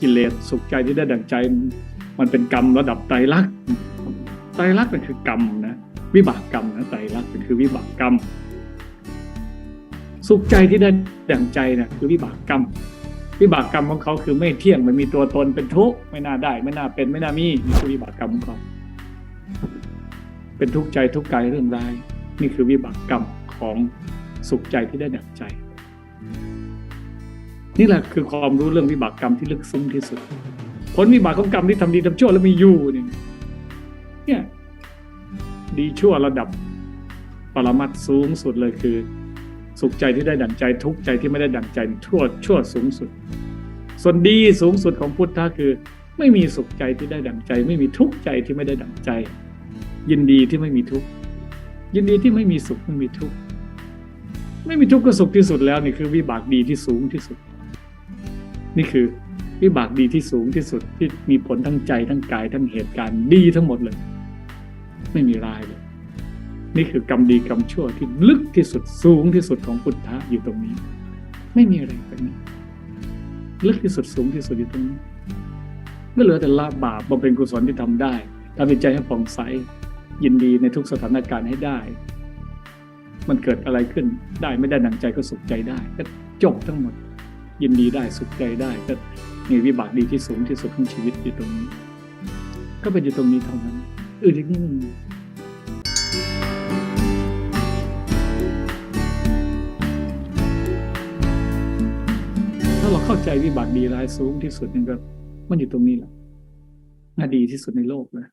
กิเลสสุขใจที่ได้ดั่งใจ มันเป็นกรรมระดับไตรลักษณ์ไตรลักษณ์มันคือกรรมนะวิบากกรรมนะไตรลักษณ์มันคือวิบากกรรม สุขใจที่ได้ดั่งใจนะคือวิบากกรรม วิบากกรรมของเขาคือไม่เที่ยงมันมีตัวตนเป็นทุกข์ไม่น่าได้ไม่น่าเป็นไม่น่ามีนี่คือวิบากกรรมของเขาเป็นทุกข์ใจทุกข์กายเรื่องร้ายนี่คือวิบากกรรมของสุขใจที่ได้ดั่งใจ นี่แหละคือความรู้เรื่องวิบากกรรมที่ลึกซึ้งที่สุด ผลวิบากของกรรมที่ทำดีทำชั่วแล้วมีอยู่นี่เนี่ยดีชั่วระดับปรมัตสูงสุดเลยคือ สุขใจที่ได้ดั่งใจทุกใจที่ไม่ได้ดั่งใจชั่วชั่วสูงสุด ส่วนดีสูงสุดของพุทธะคือ ไม่มีสุขใจที่ได้ดั่งใจ ไม่มีทุกข์ใจที่ไม่ได้ดั่งใจ ยินดีที่ไม่มีทุกข์ยินดีที่ไม่มีสุขไม่มีทุกข์ไม่มีทุกข์ก็สุขที่สุดแล้วนี่คือวิบากดีที่สูงที่สุด นี่คือวิบากดีที่สูงที่สุดที่มีผลทั้งใจทั้งกายทั้งเหตุการณ์ดีทั้งหมดเลย ไม่มีรายเลย นี่คือกรรมดีกรรมชั่วที่ลึกที่สุดสูงที่สุดของพุทธะอยู่ตรงนี้ ไม่มีอะไรแบบนี้ลึกที่สุดสูงที่สุดอยู่ตรงนี้ไม่เหลือแต่ละบาปบำเพ็ญกุศลที่ทำได้ทำให้ใจให้ผ่องใสยินดีในทุกสถานการณ์ให้ได้ มันเกิดอะไรขึ้นได้ไม่ได้ดังใจก็สุขใจได้ก็จบทั้งหมด ยินดีได้สุขใจได้ก็มีวิบากดีที่สูงที่สุดของชีวิตอยู่ตรงนี้ ก็เป็นอยู่ตรงนี้เท่านั้นอื่นอีกนิดนึงถ้าเราเข้าใจวิบากดีร้ายสูงที่สุดนี่ก็มันอยู่ตรงนี้แหละน่าดีที่สุดในโลกเลย